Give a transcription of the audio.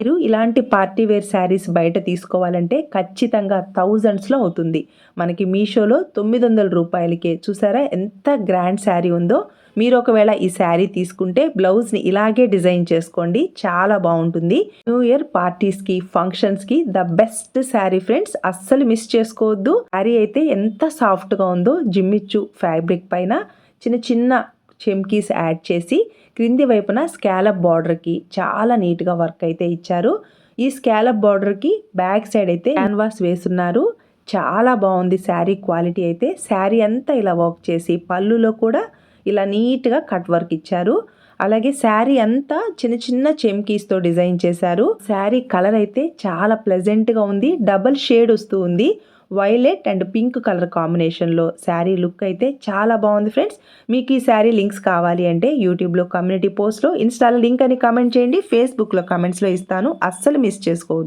మీరు ఇలాంటి party wear saris బయట తీసుకోవాలంటే ఖచ్చితంగా థౌజండ్స్లో అవుతుంది. మనకి మీషోలో తొమ్మిది వందల రూపాయలకే. చూసారా ఎంత గ్రాండ్ శారీ ఉందో? మీరు ఒకవేళ ఈ శారీ తీసుకుంటే బ్లౌజ్ని ఇలాగే డిజైన్ చేసుకోండి. చాలా బాగుంటుంది. న్యూ ఇయర్ పార్టీస్కి ఫంక్షన్స్కి ద బెస్ట్ శారీ ఫ్రెండ్స్. అస్సలు మిస్ చేసుకోవద్దు. శారీ అయితే ఎంత సాఫ్ట్గా ఉందో జిమ్మిచ్చు ఫ్యాబ్రిక్ పైన. చిన్న చిన్న చెమ్కీస్ యాడ్ చేసి క్రింది వైపున స్కాలప్ బార్డర్కి చాలా నీట్గా వర్క్ అయితే ఇచ్చారు. ఈ స్కాలప్ బార్డర్కి బ్యాక్ సైడ్ అయితే క్యాన్వాస్ వేసున్నారు. చాలా బాగుంది శారీ క్వాలిటీ అయితే. శారీ అంతా ఇలా వర్క్ చేసి పళ్ళులో కూడా ఇలా నీట్గా కట్ వర్క్ ఇచ్చారు. అలాగే శారీ అంతా చిన్న చిన్న చెమ్కీస్తో డిజైన్ చేశారు. శారీ కలర్ అయితే చాలా ప్లెజెంట్గా ఉంది. డబల్ షేడ్ వస్తూ ఉంది. వైలెట్ అండ్ పింక్ కలర్ కాంబినేషన్లో శారీ లుక్ అయితే చాలా బాగుంది ఫ్రెండ్స్. మీకు ఈ శారీ లింక్స్ కావాలి అంటే యూట్యూబ్లో కమ్యూనిటీ పోస్ట్లో ఇన్స్టాలో లింక్ అని కామెంట్ చేయండి. ఫేస్బుక్లో కమెంట్స్లో ఇస్తాను. అస్సలు మిస్ చేసుకోవద్దు.